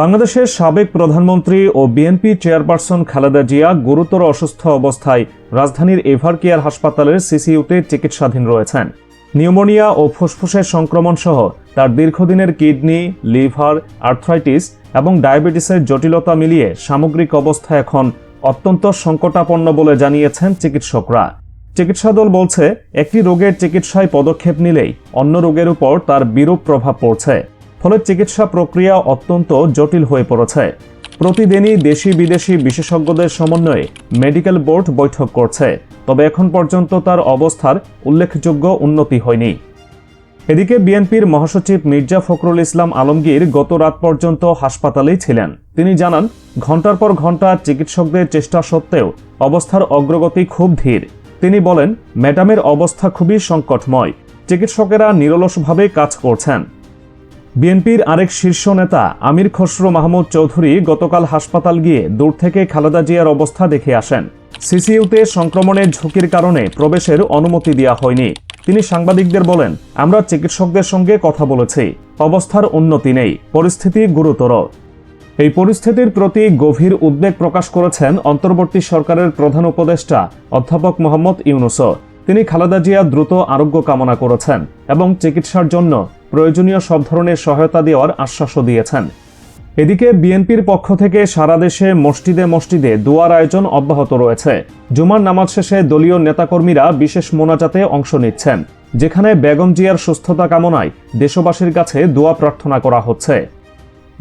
বাংলাদেশের সাবেক প্রধানমন্ত্রী ও বিএনপি চেয়ারপারসন খালেদা জিয়া গুরুতর অসুস্থ অবস্থায় রাজধানীর এভার কেয়ার হাসপাতালের সিসিইউতে চিকিৎসাধীন রয়েছেন। নিউমোনিয়া ও ফুসফুসের সংক্রমণ সহ তার দীর্ঘদিনের কিডনি, লিভার, আর্থ্রাইটিস এবং ডায়াবেটিসের জটিলতা মিলিয়ে সামগ্রিক অবস্থা এখন অত্যন্ত সংকটাপন্ন বলে জানিয়েছেন চিকিৎসকরা। চিকিৎসা দল বলছে, একটি রোগের চিকিৎসায় পদক্ষেপ নিলেই অন্য রোগের উপর তার বিরূপ প্রভাব পড়ছে। ফলে চিকিৎসা প্রক্রিয়া অত্যন্ত জটিল হয়ে পড়েছে। প্রতিদিনই দেশি বিদেশি বিশেষজ্ঞদের সমন্বয়ে মেডিকেল বোর্ড বৈঠক করছে, তবে এখন পর্যন্ত তার অবস্থার উল্লেখযোগ্য উন্নতি হয়নি। এদিকে বিএনপির মহাসচিব মির্জা ফখরুল ইসলাম আলমগীর গত রাত পর্যন্ত হাসপাতালেই ছিলেন। তিনি জানান ঘণ্টার পর ঘণ্টা চিকিৎসকদের চেষ্টা সত্ত্বেও অবস্থার অগ্রগতি খুব ধীর। তিনি বলেন, ম্যাডামের অবস্থা খুবই সংকটময়। চিকিৎসকেরা নিরলসভাবে কাজ করছেন। বিএনপির আরেক শীর্ষ নেতা আমির খসরু মাহমুদ চৌধুরী গতকাল হাসপাতাল গিয়ে দূর থেকে খালেদা জিয়ার অবস্থা দেখে আসেন। সিসিইউতে সংক্রমণের ঝুঁকির কারণে প্রবেশের অনুমতি দেওয়া হয়নি। তিনি সাংবাদিকদের বলেন, আমরা চিকিৎসকদের সঙ্গে কথা বলেছি। অবস্থার উন্নতি নেই। পরিস্থিতি গুরুতর। এই পরিস্থিতির প্রতি গভীর উদ্বেগ প্রকাশ করেছেন অন্তর্বর্তী সরকারের প্রধান উপদেষ্টা অধ্যাপক মোহাম্মদ ইউনুসও। তিনি খালেদা জিয়া দ্রুত আরোগ্য কামনা করেছেন এবং চিকিৎসার জন্য প্রয়োজনীয় সব ধরনের সহায়তা দেওয়ার আশ্বাসও দিয়েছেন। এদিকে বিএনপির পক্ষ থেকে সারা দেশে মসজিদে মসজিদে দোয়ার আয়োজন অব্যাহত রয়েছে। জুমার নামাজ শেষে দলীয় নেতাকর্মীরা বিশেষ মোনাজাতে অংশ নিচ্ছেন। যেখানে বেগম জিয়ার সুস্থতা কামনায় দেশবাসীর কাছে দোয়া প্রার্থনা করা হচ্ছে।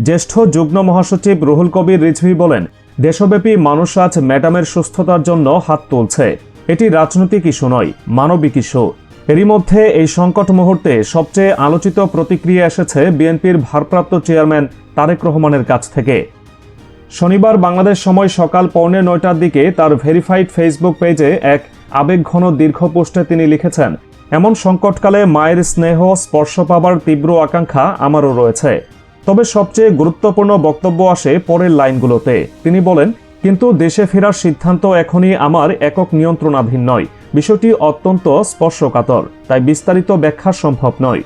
জ্যেষ্ঠ যুগ্ম মহাসচিব রুহুল কবির রিজভি বলেন, দেশব্যাপী মানুষ আজ ম্যাডামের সুস্থতার জন্য হাত তুলছে। এটি রাজনৈতিক ইস্যু নয়, মানবিক ইস্যু। এরই মধ্যে এই সংকট মুহূর্তে সবচেয়ে আলোচিত প্রতিক্রিয়া এসেছে বিএনপির ভারপ্রাপ্ত চেয়ারম্যান তারেক রহমানের কাছ থেকে। শনিবার বাংলাদেশ সময় সকাল পৌনে নয়টার দিকে তার ভেরিফাইড ফেসবুক পেজে এক আবেগঘন দীর্ঘ পোস্টে তিনি লিখেছেন, এমন সংকটকালে মায়ের স্নেহ স্পর্শ পাবার তীব্র আকাঙ্ক্ষা আমারও রয়েছে। তবে সবচেয়ে গুরুত্বপূর্ণ বক্তব্য আসে পরের লাইনগুলোতে। তিনি বলেন, কিন্তু দেশে ফেরার সিদ্ধান্ত এখনই আমার একক নিয়ন্ত্রণাধীন নয়। বিষয়টি অত্যন্ত স্পর্শকাতর, তাই বিস্তারিত ব্যাখ্যা সম্ভব নয়।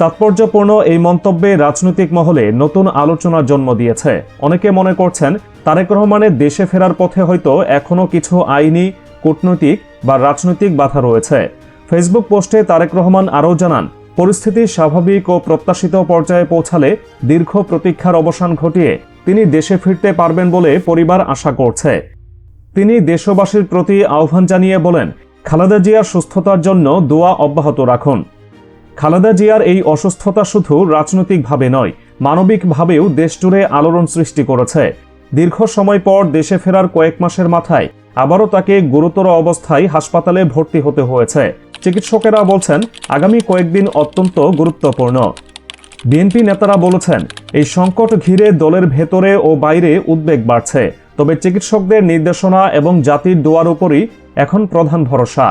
তাৎপর্যপূর্ণ এই মন্তব্যে রাজনৈতিক মহলে নতুন আলোচনার জন্ম দিয়েছে। অনেকে মনে করছেন, তারেক রহমানের দেশে ফেরার পথে হয়তো এখনও কিছু আইনি, কূটনৈতিক বা রাজনৈতিক বাধা রয়েছে। ফেসবুক পোস্টে তারেক রহমান আরও জানান, পরিস্থিতি স্বাভাবিক ও প্রত্যাশিত পর্যায়ে পৌঁছালে দীর্ঘ প্রতীক্ষার অবসান ঘটিয়ে তিনি দেশে ফিরতে পারবেন বলে পরিবার আশা করছে। তিনি দেশবাসীর প্রতি আহ্বান জানিয়ে বলেন খালেদা জিয়ার সুস্থতার জন্য দোয়া অব্যাহত রাখুন। খালেদা জিয়ার এই অসুস্থতা শুধু রাজনৈতিকভাবে নয়, মানবিকভাবেও দেশজুড়ে আলোড়ন সৃষ্টি করেছে। দীর্ঘ সময় পর দেশে ফেরার কয়েক মাসের মাথায় আবারও তাকে গুরুতর অবস্থায় হাসপাতালে ভর্তি হতে হয়েছে। চিকিৎসকেরা বলছেন, আগামী কয়েকদিন অত্যন্ত গুরুত্বপূর্ণ। বিএনপি নেতারা বলেছেন, এই সংকট ঘিরে দলের ভেতরে ও বাইরে উদ্বেগ বাড়ছে। তবে চিকিৎসকদের নির্দেশনা এবং জাতির দোয়ার উপরই এখন প্রধান ভরসা।